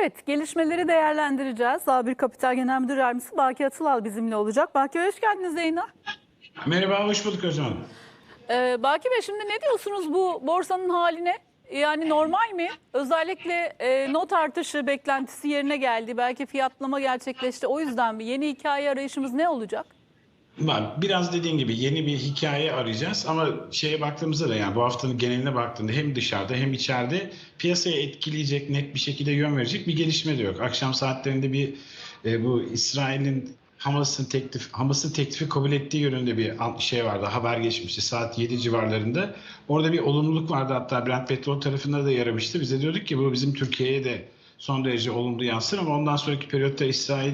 Evet, gelişmeleri değerlendireceğiz. A1 Kapital Genel Müdür Yardımcısı Baki Atılal bizimle olacak. Baki hoş geldiniz yayına. Merhaba, hoş bulduk Hanım. Ee, Baki Bey şimdi ne diyorsunuz bu borsanın haline? Yani normal mi? Özellikle e, not artışı beklentisi yerine geldi. Belki fiyatlama gerçekleşti. O yüzden mi? Yeni hikaye arayışımız ne olacak? Var. Biraz dediğin gibi yeni bir hikaye arayacağız ama şeye baktığımızda da yani bu haftanın geneline baktığında hem dışarıda hem içeride piyasaya etkileyecek, net bir şekilde yön verecek bir gelişme de yok. Akşam saatlerinde bir e, bu İsrail'in Hamas'ın teklif Hamas'ın teklifi kabul ettiği yönünde bir şey vardı. Haber geçmişti saat 7 civarlarında. Orada bir olumluluk vardı hatta Brent Petrol tarafında da yaramıştı. Biz de diyorduk ki bu bizim Türkiye'ye de son derece olumlu yansır ama ondan sonraki periyotta İsrail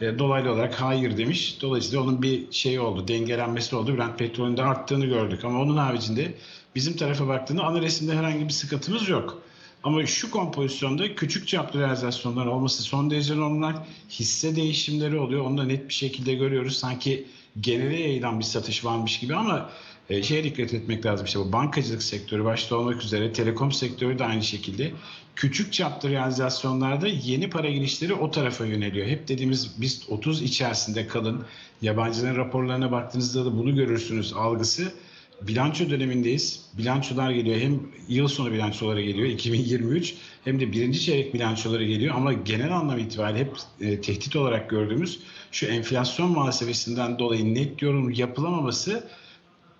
e, dolaylı olarak hayır demiş. Dolayısıyla onun bir şeyi oldu, dengelenmesi oldu. Brent petrolün de arttığını gördük. Ama onun haricinde bizim tarafa baktığında ana resimde herhangi bir sıkıntımız yok. Ama şu kompozisyonda küçük çaplı realizasyonlar olması son derece normal. Hisse değişimleri oluyor. Onu da net bir şekilde görüyoruz. Sanki genele yayılan bir satış varmış gibi ama e, şeye dikkat etmek lazım. İşte bu bankacılık sektörü başta olmak üzere telekom sektörü de aynı şekilde küçük çaplı realizasyonlarda yeni para girişleri o tarafa yöneliyor. Hep dediğimiz biz 30 içerisinde kalın. Yabancıların raporlarına baktığınızda da bunu görürsünüz algısı. Bilanço dönemindeyiz. Bilançolar geliyor. Hem yıl sonu bilançoları geliyor 2023 hem de birinci çeyrek bilançoları geliyor. Ama genel anlam itibariyle hep e, tehdit olarak gördüğümüz şu enflasyon muhasebesinden dolayı net yorum yapılamaması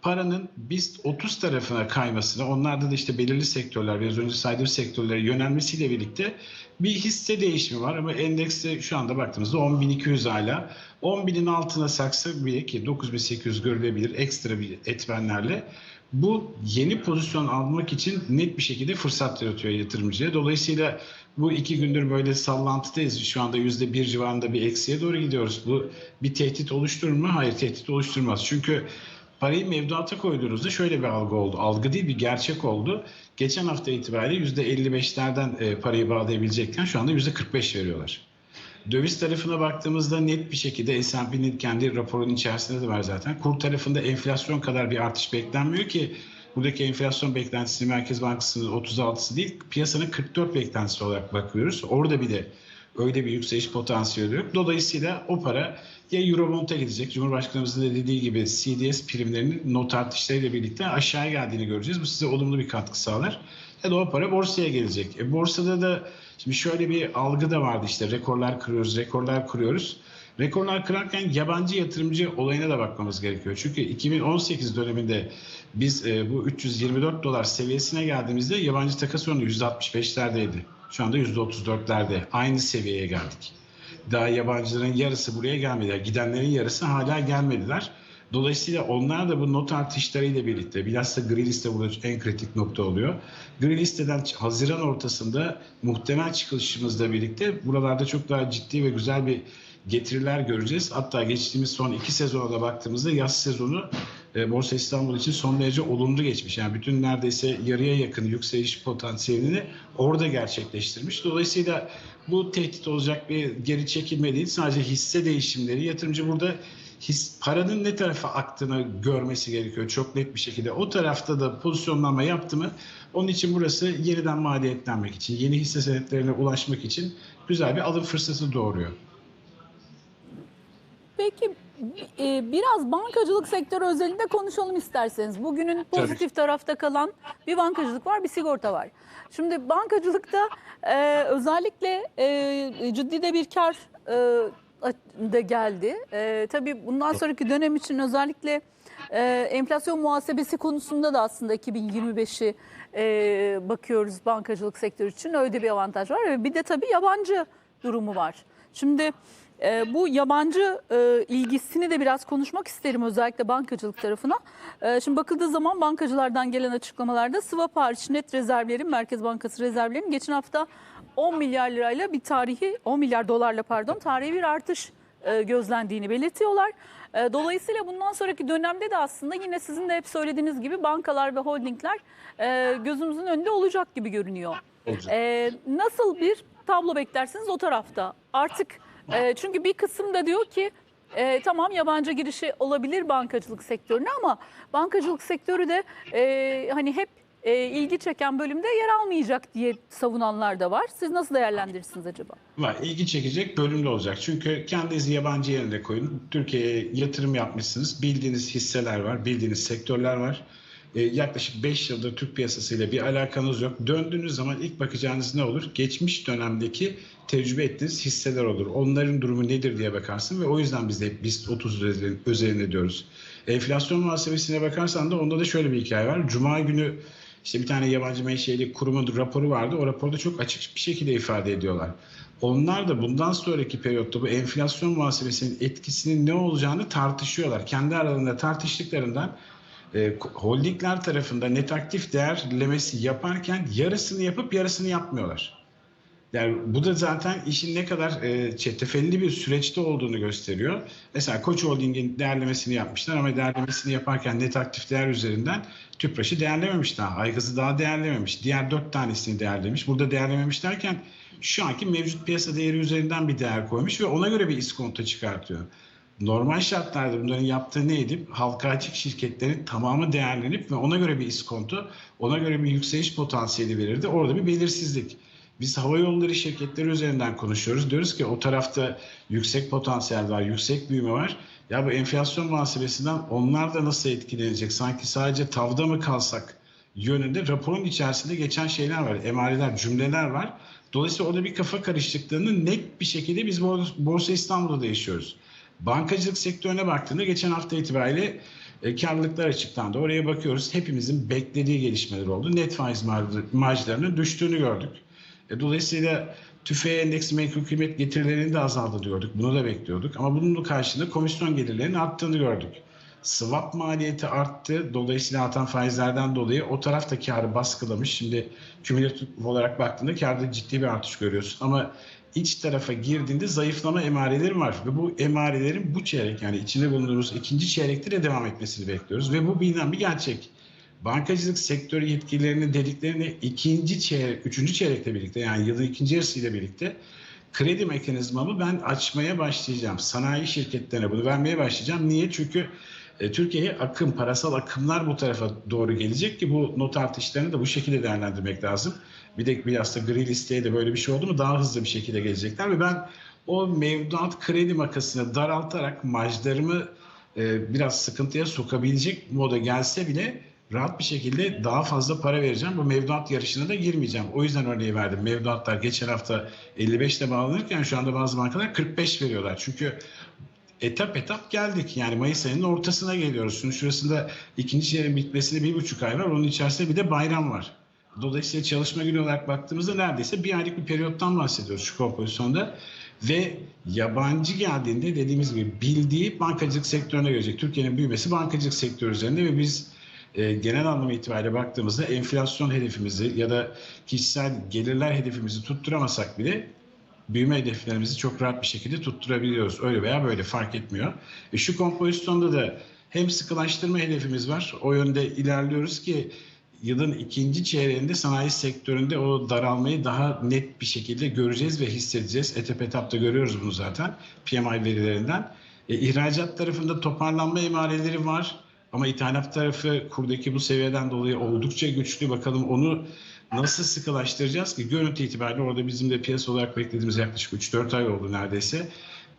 paranın BIST 30 tarafına kaymasına, onlarda da işte belirli sektörler, biraz önce saydığım sektörlere yönelmesiyle birlikte bir hisse değişimi var. Ama endekste şu anda baktığımızda 10.200 hala. 10.000'in altına saksı bile ki 9.800 görülebilir ekstra bir etmenlerle. Bu yeni pozisyon almak için net bir şekilde fırsat yaratıyor yatırımcıya. Dolayısıyla bu iki gündür böyle sallantıdayız. Şu anda yüzde bir civarında bir eksiye doğru gidiyoruz. Bu bir tehdit oluşturur mu? Hayır tehdit oluşturmaz. Çünkü parayı mevduata koyduğunuzda şöyle bir algı oldu. Algı değil bir gerçek oldu. Geçen hafta itibariyle %55'lerden e, parayı bağlayabilecekken şu anda %45 veriyorlar. Döviz tarafına baktığımızda net bir şekilde S&P'nin kendi raporunun içerisinde de var zaten. Kur tarafında enflasyon kadar bir artış beklenmiyor ki buradaki enflasyon beklentisi Merkez Bankası'nın 36'sı değil piyasanın 44 beklentisi olarak bakıyoruz. Orada bir de öyle bir yükseliş potansiyeli yok. Dolayısıyla o para ya Eurobond'a gidecek. Cumhurbaşkanımızın da dediği gibi CDS primlerinin not artışlarıyla birlikte aşağıya geldiğini göreceğiz. Bu size olumlu bir katkı sağlar. Ya da o para borsaya gelecek. E, borsada da şimdi şöyle bir algı da vardı işte rekorlar kırıyoruz, rekorlar kırıyoruz. Rekorlar kırarken yabancı yatırımcı olayına da bakmamız gerekiyor. Çünkü 2018 döneminde biz e, bu 324 dolar seviyesine geldiğimizde yabancı takas oranı %65'lerdeydi. Şu anda %34'lerde. Aynı seviyeye geldik. Daha yabancıların yarısı buraya gelmediler. Gidenlerin yarısı hala gelmediler. Dolayısıyla onlar da bu not artışlarıyla birlikte bilhassa gri liste burada en kritik nokta oluyor. Gri listeden Haziran ortasında muhtemel çıkışımızla birlikte buralarda çok daha ciddi ve güzel bir getiriler göreceğiz. Hatta geçtiğimiz son iki sezona da baktığımızda yaz sezonu e, Borsa İstanbul için son derece olumlu geçmiş. Yani bütün neredeyse yarıya yakın yükseliş potansiyelini orada gerçekleştirmiş. Dolayısıyla bu tehdit olacak bir geri çekilme değil. Sadece hisse değişimleri. Yatırımcı burada his, paranın ne tarafa aktığını görmesi gerekiyor çok net bir şekilde. O tarafta da pozisyonlanma yaptı mı onun için burası yeniden maliyetlenmek için, yeni hisse senetlerine ulaşmak için güzel bir alım fırsatı doğuruyor. Peki e, biraz bankacılık sektörü özelinde konuşalım isterseniz. Bugünün pozitif tarafta kalan bir bankacılık var, bir sigorta var. Şimdi bankacılıkta e, özellikle e, ciddi de bir kar e, da geldi. E, tabii bundan sonraki dönem için özellikle e, enflasyon muhasebesi konusunda da aslında 2025'i e, bakıyoruz bankacılık sektörü için. Öyle bir avantaj var. Ve bir de tabii yabancı durumu var. Şimdi e, bu yabancı e, ilgisini de biraz konuşmak isterim özellikle bankacılık tarafına. E, şimdi bakıldığı zaman bankacılardan gelen açıklamalarda swap hariç net rezervlerin Merkez Bankası rezervlerinin geçen hafta 10 milyar lirayla bir tarihi 10 milyar dolarla pardon tarihi bir artış e, gözlendiğini belirtiyorlar. E, dolayısıyla bundan sonraki dönemde de aslında yine sizin de hep söylediğiniz gibi bankalar ve holdingler e, gözümüzün önünde olacak gibi görünüyor. E, nasıl bir tablo beklersiniz o tarafta? Artık e, çünkü bir kısım da diyor ki e, tamam yabancı girişi olabilir bankacılık sektörüne ama bankacılık sektörü de e, hani hep e, ilgi çeken bölümde yer almayacak diye savunanlar da var. Siz nasıl değerlendirirsiniz acaba? Var. ilgi çekecek bölümde olacak. Çünkü kendinizi yabancı yerine koyun. Türkiye'ye yatırım yapmışsınız. Bildiğiniz hisseler var, bildiğiniz sektörler var. Ee, yaklaşık 5 yıldır Türk piyasasıyla bir alakanız yok. Döndüğünüz zaman ilk bakacağınız ne olur? Geçmiş dönemdeki tecrübe ettiğiniz hisseler olur. Onların durumu nedir diye bakarsın ve o yüzden biz de hep BIST 30 üzerine- üzerine diyoruz. Enflasyon muhasebesine bakarsan da onda da şöyle bir hikaye var. Cuma günü işte bir tane yabancı menşeli kurumun raporu vardı. O raporda çok açık bir şekilde ifade ediyorlar. Onlar da bundan sonraki periyotta bu enflasyon muhasebesinin etkisinin ne olacağını tartışıyorlar. Kendi aralarında tartıştıklarından e, holdingler tarafında net aktif değerlemesi yaparken yarısını yapıp yarısını yapmıyorlar. Yani bu da zaten işin ne kadar e, çetrefilli bir süreçte olduğunu gösteriyor. Mesela Koç Holding'in değerlemesini yapmışlar ama değerlemesini yaparken net aktif değer üzerinden Tüpraş'ı değerlememiş daha. Aygaz'ı daha değerlememiş. Diğer dört tanesini değerlemiş. Burada değerlememiş derken şu anki mevcut piyasa değeri üzerinden bir değer koymuş ve ona göre bir iskonto çıkartıyor. Normal şartlarda bunların yaptığı neydi? Halka açık şirketlerin tamamı değerlenip ve ona göre bir iskonto, ona göre bir yükseliş potansiyeli verirdi. Orada bir belirsizlik. Biz hava yolları şirketleri üzerinden konuşuyoruz. Diyoruz ki o tarafta yüksek potansiyel var, yüksek büyüme var. Ya bu enflasyon muhasebesinden onlar da nasıl etkilenecek? Sanki sadece tavda mı kalsak yönünde raporun içerisinde geçen şeyler var. Emareler, cümleler var. Dolayısıyla orada bir kafa karışıklığını net bir şekilde biz Borsa İstanbul'da da yaşıyoruz. Bankacılık sektörüne baktığında geçen hafta itibariyle e, karlılıklar açıklandı. Oraya bakıyoruz. Hepimizin beklediği gelişmeler oldu. Net faiz mar- marjlarının düştüğünü gördük. E, dolayısıyla tüfeğe endeksi menkul kıymet getirilerinin de azaldı diyorduk. Bunu da bekliyorduk. Ama bunun karşılığında komisyon gelirlerinin arttığını gördük. Swap maliyeti arttı. Dolayısıyla artan faizlerden dolayı o taraf da karı baskılamış. Şimdi kümülatif olarak baktığında karda ciddi bir artış görüyorsun. Ama iç tarafa girdiğinde zayıflama emareleri var. Ve bu emarelerin bu çeyrek yani içinde bulunduğumuz ikinci çeyrekte de devam etmesini bekliyoruz. Ve bu bilinen bir gerçek. Bankacılık sektörü yetkililerinin dediklerini ikinci çeyrek, üçüncü çeyrekle birlikte yani yılın ikinci yarısıyla birlikte kredi mekanizmamı ben açmaya başlayacağım. Sanayi şirketlerine bunu vermeye başlayacağım. Niye? Çünkü e, Türkiye'ye akım, parasal akımlar bu tarafa doğru gelecek ki bu not artışlarını da bu şekilde değerlendirmek lazım. Bir de bilhassa gri listeye de böyle bir şey oldu mu daha hızlı bir şekilde gelecekler ve ben o mevduat kredi makasını daraltarak marjlarımı e, biraz sıkıntıya sokabilecek moda gelse bile rahat bir şekilde daha fazla para vereceğim. Bu mevduat yarışına da girmeyeceğim. O yüzden örneği verdim. Mevduatlar geçen hafta 55 ile bağlanırken şu anda bazı bankalar 45 veriyorlar. Çünkü etap etap geldik. Yani Mayıs ayının ortasına geliyoruz. Şunun şurasında ikinci çeyreğin bitmesine bir buçuk ay var. Onun içerisinde bir de bayram var. Dolayısıyla çalışma günü olarak baktığımızda neredeyse bir aylık bir periyottan bahsediyoruz şu kompozisyonda. Ve yabancı geldiğinde dediğimiz gibi bildiği bankacılık sektörüne görecek. Türkiye'nin büyümesi bankacılık sektörü üzerinde ve biz e, genel anlamı itibariyle baktığımızda enflasyon hedefimizi ya da kişisel gelirler hedefimizi tutturamasak bile büyüme hedeflerimizi çok rahat bir şekilde tutturabiliyoruz. Öyle veya böyle fark etmiyor. E, şu kompozisyonda da hem sıkılaştırma hedefimiz var. O yönde ilerliyoruz ki yılın ikinci çeyreğinde sanayi sektöründe o daralmayı daha net bir şekilde göreceğiz ve hissedeceğiz. Etap etapta görüyoruz bunu zaten PMI verilerinden. E, ihracat tarafında toparlanma emareleri var. Ama ithalat tarafı kurdaki bu seviyeden dolayı oldukça güçlü. Bakalım onu nasıl sıkılaştıracağız ki görüntü itibariyle orada bizim de piyasa olarak beklediğimiz yaklaşık 3-4 ay oldu neredeyse.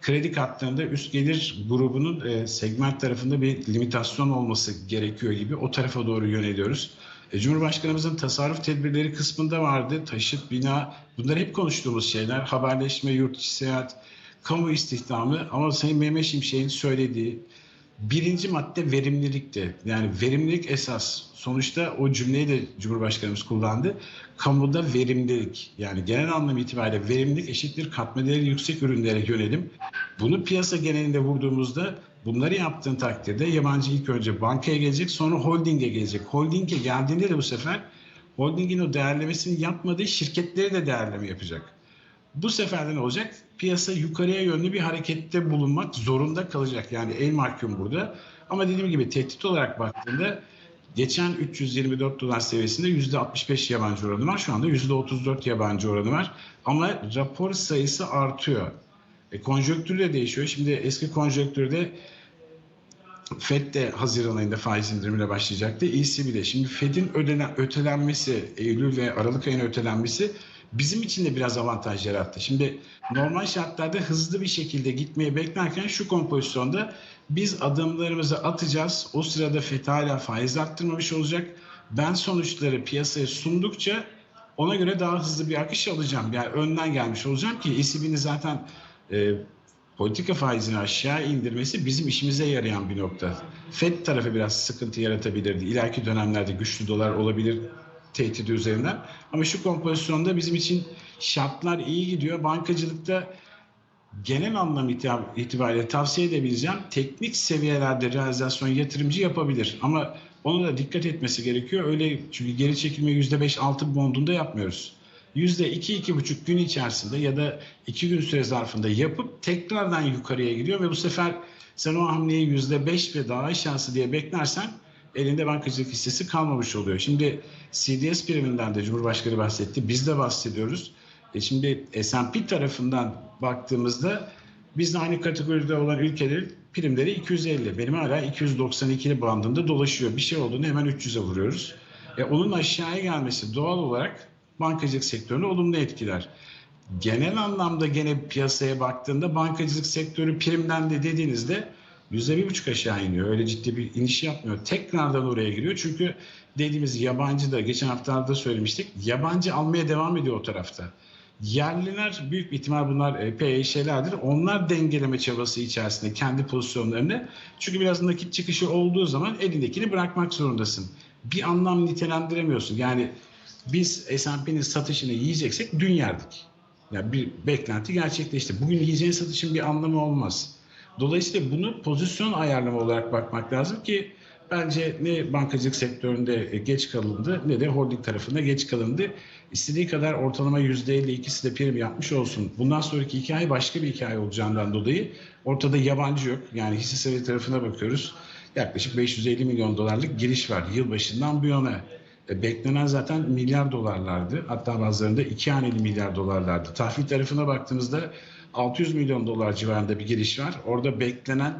Kredi kartlarında üst gelir grubunun e, segment tarafında bir limitasyon olması gerekiyor gibi o tarafa doğru yöneliyoruz. E, Cumhurbaşkanımızın tasarruf tedbirleri kısmında vardı. Taşıt, bina bunlar hep konuştuğumuz şeyler. Haberleşme, yurt içi seyahat, kamu istihdamı ama Sayın Mehmet Şimşek'in söylediği birinci madde verimlilikti. Yani verimlilik esas. Sonuçta o cümleyi de Cumhurbaşkanımız kullandı. Kamuda verimlilik yani genel anlam itibariyle verimlilik eşittir katma değeri yüksek ürünlere yönelim. Bunu piyasa genelinde vurduğumuzda bunları yaptığın takdirde yabancı ilk önce bankaya gelecek sonra holdinge gelecek. Holdinge geldiğinde de bu sefer holdingin o değerlemesini yapmadığı şirketleri de değerleme yapacak. Bu sefer ne olacak? Piyasa yukarıya yönlü bir harekette bulunmak zorunda kalacak. Yani el mahkum burada. Ama dediğim gibi tehdit olarak baktığında geçen 324 dolar seviyesinde %65 yabancı oranı var. Şu anda %34 yabancı oranı var. Ama rapor sayısı artıyor. E, konjonktür de değişiyor. Şimdi eski konjonktürde FED de Haziran ayında faiz indirimine başlayacaktı. ECB de. Şimdi FED'in ödenen, ötelenmesi, Eylül ve Aralık ayına ötelenmesi bizim için de biraz avantaj yarattı. Şimdi normal şartlarda hızlı bir şekilde gitmeyi beklerken şu kompozisyonda biz adımlarımızı atacağız. O sırada FED hala faiz arttırmamış olacak. Ben sonuçları piyasaya sundukça ona göre daha hızlı bir akış alacağım. Yani önden gelmiş olacağım ki ECB'nin zaten e, politika faizini aşağı indirmesi bizim işimize yarayan bir nokta. FED tarafı biraz sıkıntı yaratabilirdi. İleriki dönemlerde güçlü dolar olabilir tehdidi üzerinden. Ama şu kompozisyonda bizim için şartlar iyi gidiyor. Bankacılıkta genel anlam itibariyle tavsiye edebileceğim teknik seviyelerde realizasyon yatırımcı yapabilir. Ama ona da dikkat etmesi gerekiyor. Öyle çünkü geri çekilme %5-6 bondunda yapmıyoruz. %2-2,5 gün içerisinde ya da 2 gün süre zarfında yapıp tekrardan yukarıya gidiyor ve bu sefer sen o hamleyi %5 ve daha aşağısı diye beklersen elinde bankacılık hissesi kalmamış oluyor. Şimdi CDS priminden de Cumhurbaşkanı bahsetti. Biz de bahsediyoruz. E şimdi S&P tarafından baktığımızda biz de aynı kategoride olan ülkelerin primleri 250. Benim hala 292'li bandında dolaşıyor. Bir şey olduğunu hemen 300'e vuruyoruz. E onun aşağıya gelmesi doğal olarak bankacılık sektörünü olumlu etkiler. Genel anlamda gene piyasaya baktığında bankacılık sektörü primden de dediğinizde yüzde bir buçuk aşağı iniyor. Öyle ciddi bir iniş yapmıyor. Tekrardan oraya giriyor. Çünkü dediğimiz yabancı da geçen haftalarda söylemiştik. Yabancı almaya devam ediyor o tarafta. Yerliler büyük ihtimal bunlar e, PYŞ'lerdir. Onlar dengeleme çabası içerisinde kendi pozisyonlarını. Çünkü biraz nakit çıkışı olduğu zaman elindekini bırakmak zorundasın. Bir anlam nitelendiremiyorsun. Yani biz S&P'nin satışını yiyeceksek dün yerdik. Yani bir beklenti gerçekleşti. Bugün yiyeceğin satışın bir anlamı olmaz. Dolayısıyla bunu pozisyon ayarlama olarak bakmak lazım ki bence ne bankacılık sektöründe geç kalındı ne de holding tarafında geç kalındı. İstediği kadar ortalama %50 ikisi de prim yapmış olsun. Bundan sonraki hikaye başka bir hikaye olacağından dolayı ortada yabancı yok. Yani hisse senedi tarafına bakıyoruz. Yaklaşık 550 milyon dolarlık giriş var yılbaşından bu yana. E, beklenen zaten milyar dolarlardı. Hatta bazılarında iki haneli milyar dolarlardı. Tahvil tarafına baktığımızda 600 milyon dolar civarında bir giriş var. Orada beklenen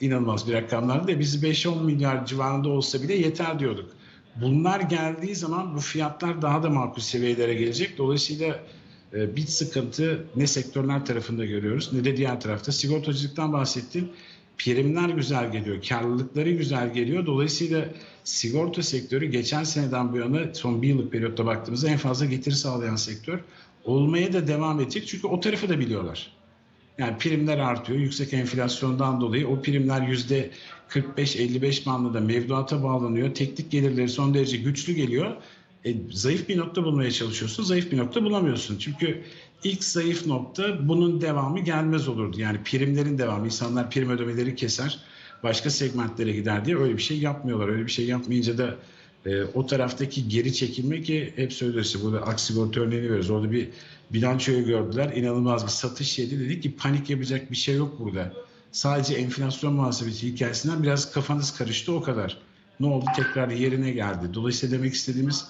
inanılmaz bir rakamlardı da biz 5-10 milyar civarında olsa bile yeter diyorduk. Bunlar geldiği zaman bu fiyatlar daha da makul seviyelere gelecek. Dolayısıyla e, bir sıkıntı ne sektörler tarafında görüyoruz ne de diğer tarafta. Sigortacılıktan bahsettim. Primler güzel geliyor, karlılıkları güzel geliyor. Dolayısıyla sigorta sektörü geçen seneden bu yana son bir yıllık periyotta baktığımızda en fazla getiri sağlayan sektör olmaya da devam edecek. Çünkü o tarafı da biliyorlar. Yani primler artıyor. Yüksek enflasyondan dolayı o primler yüzde 45-55 bandında mevduata bağlanıyor. Teknik gelirleri son derece güçlü geliyor. E, zayıf bir nokta bulmaya çalışıyorsun. Zayıf bir nokta bulamıyorsun. Çünkü ilk zayıf nokta bunun devamı gelmez olurdu. Yani primlerin devamı. İnsanlar prim ödemeleri keser. Başka segmentlere gider diye öyle bir şey yapmıyorlar. Öyle bir şey yapmayınca da e, o taraftaki geri çekilme ki hep söylüyoruz. Burada aksigorta örneğini veriyoruz. Orada bir bilançoyu gördüler. İnanılmaz bir satış yedi. Dedik ki panik yapacak bir şey yok burada. Sadece enflasyon muhasebesi hikayesinden biraz kafanız karıştı o kadar. Ne oldu? Tekrar yerine geldi. Dolayısıyla demek istediğimiz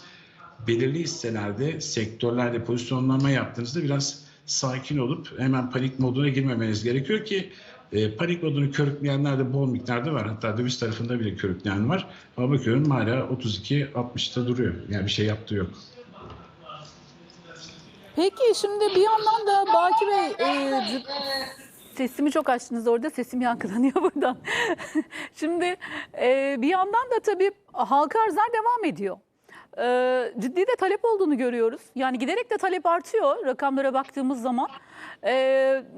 belirli hisselerde, sektörlerde pozisyonlama yaptığınızda biraz sakin olup hemen panik moduna girmemeniz gerekiyor ki e, panik modunu körükleyenler de bol miktarda var. Hatta döviz tarafında bile körükleyen var. Ama bakıyorum hala 32-60'ta duruyor. Yani bir şey yaptığı yok. Peki şimdi bir yandan da Baki Bey e, sesimi çok açtınız orada sesim yankılanıyor buradan. şimdi e, bir yandan da tabii halka arzlar devam ediyor. E, ciddi de talep olduğunu görüyoruz. Yani giderek de talep artıyor rakamlara baktığımız zaman. E,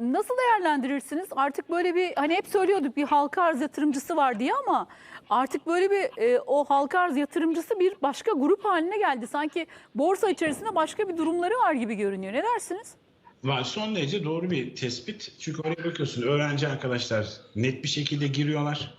nasıl değerlendirirsiniz? Artık böyle bir hani hep söylüyorduk bir halka arz yatırımcısı var diye ama artık böyle bir e, o halka arz yatırımcısı bir başka grup haline geldi. Sanki borsa içerisinde başka bir durumları var gibi görünüyor. Ne dersiniz? Var son derece doğru bir tespit. Çünkü oraya bakıyorsun öğrenci arkadaşlar net bir şekilde giriyorlar.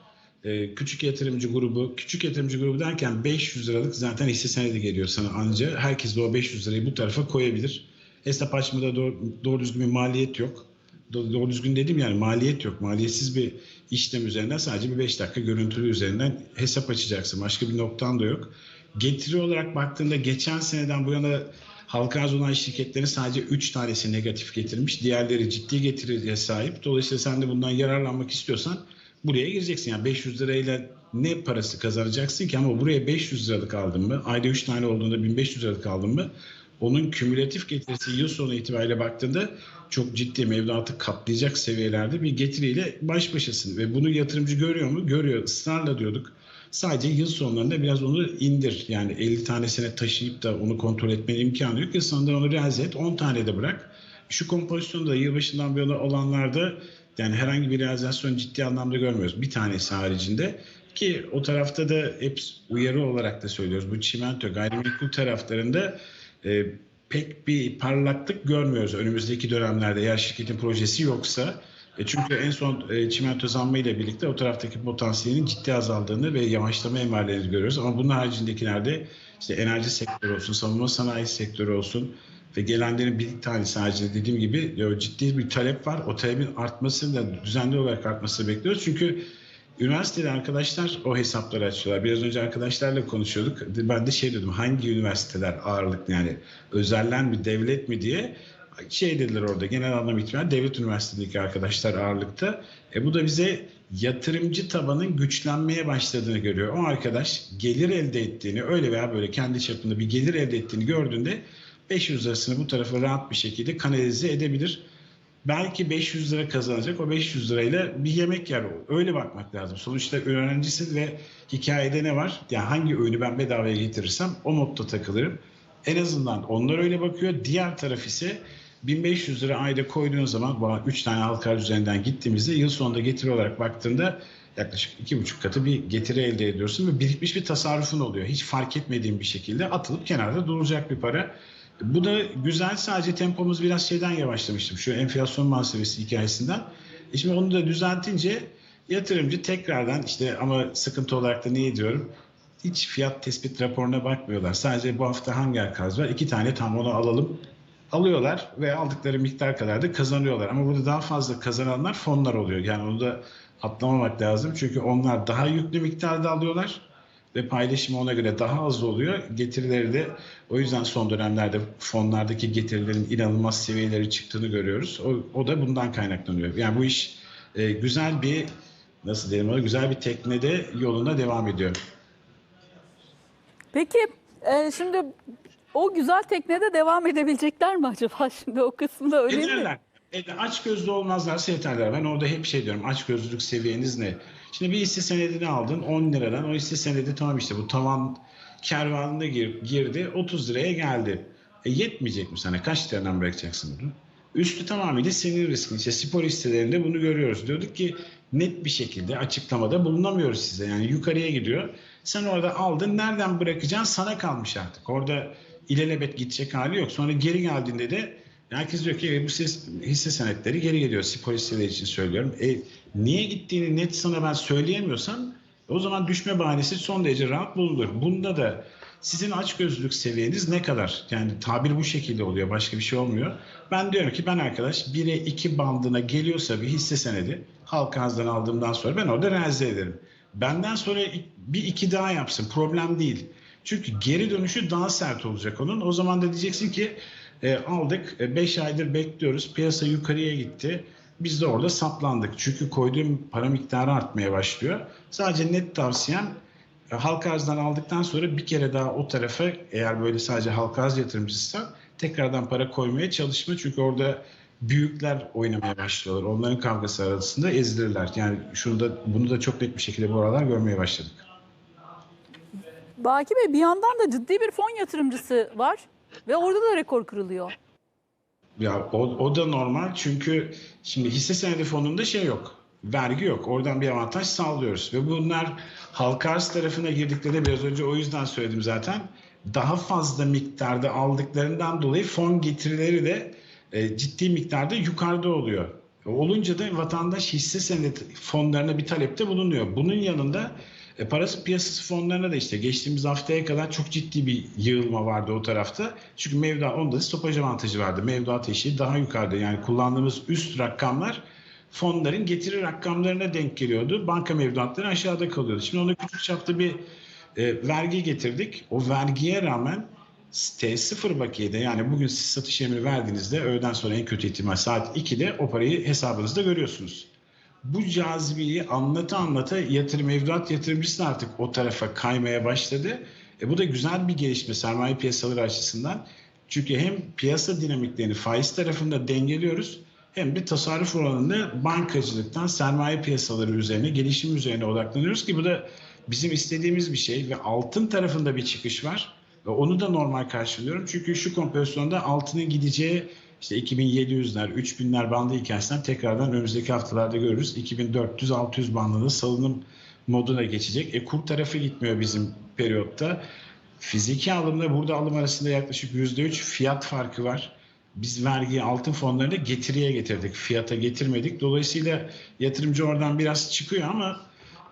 Ee, küçük yatırımcı grubu, küçük yatırımcı grubu derken 500 liralık zaten hisse senedi geliyor sana anca. Herkes de o 500 lirayı bu tarafa koyabilir. Hesap açmada doğru, doğru düzgün bir maliyet yok. Do- Doğru düzgün dedim yani maliyet yok. Maliyetsiz bir işlem üzerinden sadece bir 5 dakika görüntülü üzerinden hesap açacaksın. Başka bir noktan da yok. Getiri olarak baktığında geçen seneden bu yana halka arz olan şirketlerin sadece 3 tanesi negatif getirmiş. Diğerleri ciddi getiriye sahip. Dolayısıyla sen de bundan yararlanmak istiyorsan buraya gireceksin. Yani 500 lirayla ne parası kazanacaksın ki ama buraya 500 liralık aldın mı? Ayda 3 tane olduğunda 1500 liralık aldın mı? Onun kümülatif getirisi yıl sonu itibariyle baktığında çok ciddi mevduatı kaplayacak seviyelerde bir getiriyle baş başasın. Ve bunu yatırımcı görüyor mu? Görüyor. Israrla diyorduk. Sadece yıl sonlarında biraz onu indir. Yani 50 tanesine taşıyıp da onu kontrol etmenin imkanı yok. Yıl sonunda onu realize et. 10 tane de bırak. Şu kompozisyonda yılbaşından böyle olanlarda yani herhangi bir realizasyon ciddi anlamda görmüyoruz. Bir tanesi haricinde ki o tarafta da hep uyarı olarak da söylüyoruz. Bu çimento gayrimenkul taraflarında e, pek bir parlaklık görmüyoruz önümüzdeki dönemlerde eğer şirketin projesi yoksa. E, çünkü en son e, çimento zammı ile birlikte o taraftaki potansiyelin ciddi azaldığını ve yavaşlama emarelerini görüyoruz. Ama bunun haricindekilerde işte enerji sektörü olsun, savunma sanayi sektörü olsun ve gelenlerin bir tanesi haricinde dediğim gibi ya, ciddi bir talep var. O talebin artmasını da düzenli olarak artmasını bekliyoruz. Çünkü Üniversitede arkadaşlar o hesapları açıyorlar. Biraz önce arkadaşlarla konuşuyorduk. Ben de şey dedim hangi üniversiteler ağırlıklı yani özelden mi devlet mi diye şey dediler orada genel anlam itibariyle devlet üniversitedeki arkadaşlar ağırlıkta. E bu da bize yatırımcı tabanın güçlenmeye başladığını görüyor. O arkadaş gelir elde ettiğini öyle veya böyle kendi çapında bir gelir elde ettiğini gördüğünde 500 lirasını bu tarafa rahat bir şekilde kanalize edebilir belki 500 lira kazanacak. O 500 lirayla bir yemek yer. Öyle bakmak lazım. Sonuçta öğrencisin ve hikayede ne var? Yani hangi öğünü ben bedavaya getirirsem o modda takılırım. En azından onlar öyle bakıyor. Diğer taraf ise 1500 lira ayda koyduğun zaman bu 3 tane halka üzerinden gittiğimizde yıl sonunda getiri olarak baktığında yaklaşık iki buçuk katı bir getiri elde ediyorsun ve birikmiş bir tasarrufun oluyor. Hiç fark etmediğin bir şekilde atılıp kenarda duracak bir para. Bu da güzel sadece tempomuz biraz şeyden yavaşlamıştım şu enflasyon muhasebesi hikayesinden. E şimdi onu da düzeltince yatırımcı tekrardan işte ama sıkıntı olarak da ne diyorum? Hiç fiyat tespit raporuna bakmıyorlar. Sadece bu hafta hangi arkaz var? İki tane tam onu alalım. Alıyorlar ve aldıkları miktar kadar da kazanıyorlar. Ama burada daha fazla kazananlar fonlar oluyor. Yani onu da atlamamak lazım. Çünkü onlar daha yüklü miktarda alıyorlar ve paylaşımı ona göre daha az oluyor. Getirileri de o yüzden son dönemlerde fonlardaki getirilerin inanılmaz seviyeleri çıktığını görüyoruz. O, o da bundan kaynaklanıyor. Yani bu iş e, güzel bir nasıl diyelim ona güzel bir teknede yoluna devam ediyor. Peki e, şimdi o güzel teknede devam edebilecekler mi acaba? Şimdi o kısmı da önemli. Ederler. E, aç gözlü olmazlarsa yeterler. Ben orada hep şey diyorum. Aç gözlülük seviyeniz ne? Şimdi bir hisse senedini aldın 10 liradan. O hisse senedi tamam işte bu tavan kervanında gir, girdi 30 liraya geldi. E, yetmeyecek mi sana? Kaç liradan bırakacaksın bunu? Üstü tamamıyla senin riskin. İşte spor hisselerinde bunu görüyoruz. Diyorduk ki net bir şekilde açıklamada bulunamıyoruz size. Yani yukarıya gidiyor. Sen orada aldın. Nereden bırakacaksın? Sana kalmış artık. Orada ilelebet gidecek hali yok. Sonra geri geldiğinde de herkes diyor ki bu hisse, senetleri geri geliyor. Spor hisseleri için söylüyorum. E, niye gittiğini net sana ben söyleyemiyorsam o zaman düşme bahanesi son derece rahat bulunur. Bunda da sizin açgözlülük seviyeniz ne kadar? Yani tabir bu şekilde oluyor. Başka bir şey olmuyor. Ben diyorum ki ben arkadaş 1'e 2 bandına geliyorsa bir hisse senedi halka arzdan aldığımdan sonra ben orada realize ederim. Benden sonra bir iki daha yapsın. Problem değil. Çünkü geri dönüşü daha sert olacak onun. O zaman da diyeceksin ki e, aldık 5 aydır bekliyoruz. Piyasa yukarıya gitti. Biz de orada saplandık. Çünkü koyduğum para miktarı artmaya başlıyor. Sadece net tavsiyem e, halka arzdan aldıktan sonra bir kere daha o tarafa eğer böyle sadece halka arz yatırımcısıysa tekrardan para koymaya çalışma. Çünkü orada büyükler oynamaya başlıyorlar. Onların kavgası arasında ezilirler. Yani şunu da bunu da çok net bir şekilde bu aralar görmeye başladık. Baki Bey bir yandan da ciddi bir fon yatırımcısı var ve orada da rekor kırılıyor. Ya o, o da normal çünkü şimdi hisse senedi fonunda şey yok. Vergi yok. Oradan bir avantaj sağlıyoruz. Ve bunlar halka arz tarafına girdiklerinde biraz önce o yüzden söyledim zaten. Daha fazla miktarda aldıklarından dolayı fon getirileri de e, ciddi miktarda yukarıda oluyor. Olunca da vatandaş hisse senedi fonlarına bir talepte bulunuyor. Bunun yanında e, parası piyasası fonlarına da işte geçtiğimiz haftaya kadar çok ciddi bir yığılma vardı o tarafta. Çünkü mevduat onda stopaj avantajı vardı. Mevduat eşiği daha yukarıda. Yani kullandığımız üst rakamlar fonların getiri rakamlarına denk geliyordu. Banka mevduatları aşağıda kalıyordu. Şimdi ona küçük çapta bir e, vergi getirdik. O vergiye rağmen T0 bakiyede yani bugün siz satış emri verdiğinizde öğleden sonra en kötü ihtimal saat 2'de o parayı hesabınızda görüyorsunuz. Bu cazibeyi anlata anlata yatırım mevduat yatırımcısı artık o tarafa kaymaya başladı. E bu da güzel bir gelişme sermaye piyasaları açısından. Çünkü hem piyasa dinamiklerini faiz tarafında dengeliyoruz hem de tasarruf oranında bankacılıktan sermaye piyasaları üzerine, gelişim üzerine odaklanıyoruz ki bu da bizim istediğimiz bir şey ve altın tarafında bir çıkış var. Ve onu da normal karşılıyorum. Çünkü şu kompozisyonda altının gideceği işte 2700'ler, 3000'ler bandı hikayesinden tekrardan önümüzdeki haftalarda görürüz. 2400-600 bandında salınım moduna geçecek. E kur tarafı gitmiyor bizim periyotta. Fiziki alımla burada alım arasında yaklaşık %3 fiyat farkı var. Biz vergiyi altın fonlarını getiriye getirdik. Fiyata getirmedik. Dolayısıyla yatırımcı oradan biraz çıkıyor ama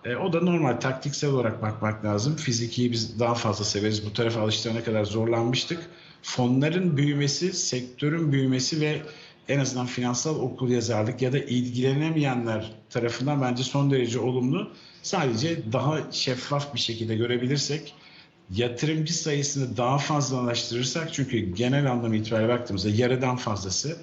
e, o da normal taktiksel olarak bakmak lazım. Fizikiyi biz daha fazla severiz. Bu tarafa alıştırana kadar zorlanmıştık. Fonların büyümesi, sektörün büyümesi ve en azından finansal okuryazarlık ya da ilgilenemeyenler tarafından bence son derece olumlu. Sadece daha şeffaf bir şekilde görebilirsek yatırımcı sayısını daha fazlalaştırırsak çünkü genel anlam itibariyle baktığımızda yarıdan fazlası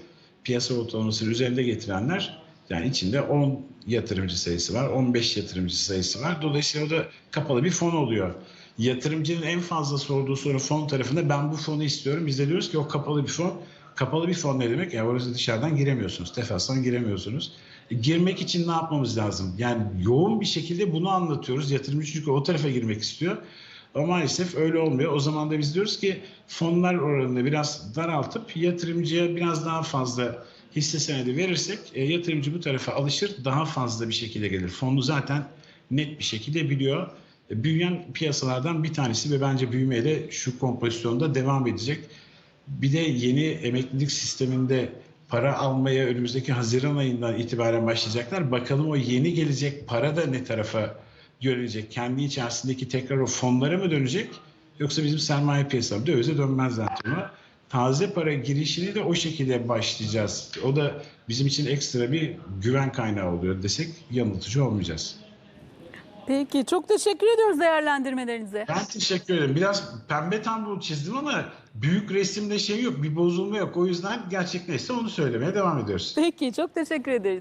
piyasa ortalamasının üzerinde getirenler yani içinde 10 yatırımcı sayısı var, 15 yatırımcı sayısı var. Dolayısıyla o da kapalı bir fon oluyor. Yatırımcının en fazla sorduğu soru fon tarafında ben bu fonu istiyorum. Biz de diyoruz ki o kapalı bir fon. Kapalı bir fon ne demek? Yani orası dışarıdan giremiyorsunuz. Tefastan giremiyorsunuz. E, girmek için ne yapmamız lazım? Yani yoğun bir şekilde bunu anlatıyoruz. Yatırımcı çünkü o tarafa girmek istiyor. Ama maalesef öyle olmuyor. O zaman da biz diyoruz ki fonlar oranını biraz daraltıp yatırımcıya biraz daha fazla hisse senedi verirsek e, yatırımcı bu tarafa alışır daha fazla bir şekilde gelir. Fonu zaten net bir şekilde biliyor. Büyüyen piyasalardan bir tanesi ve bence büyümeye de şu kompozisyonda devam edecek. Bir de yeni emeklilik sisteminde para almaya önümüzdeki Haziran ayından itibaren başlayacaklar. Bakalım o yeni gelecek para da ne tarafa yönelecek? Kendi içerisindeki tekrar o fonlara mı dönecek? Yoksa bizim sermaye piyasamız dövize dönmez zaten ama taze para girişini de o şekilde başlayacağız. O da bizim için ekstra bir güven kaynağı oluyor desek yanıltıcı olmayacağız. Peki çok teşekkür ediyoruz değerlendirmelerinize. Ben teşekkür ederim. Biraz pembe tablo çizdim ama büyük resimde şey yok, bir bozulma yok. O yüzden gerçek neyse onu söylemeye devam ediyoruz. Peki çok teşekkür ederiz.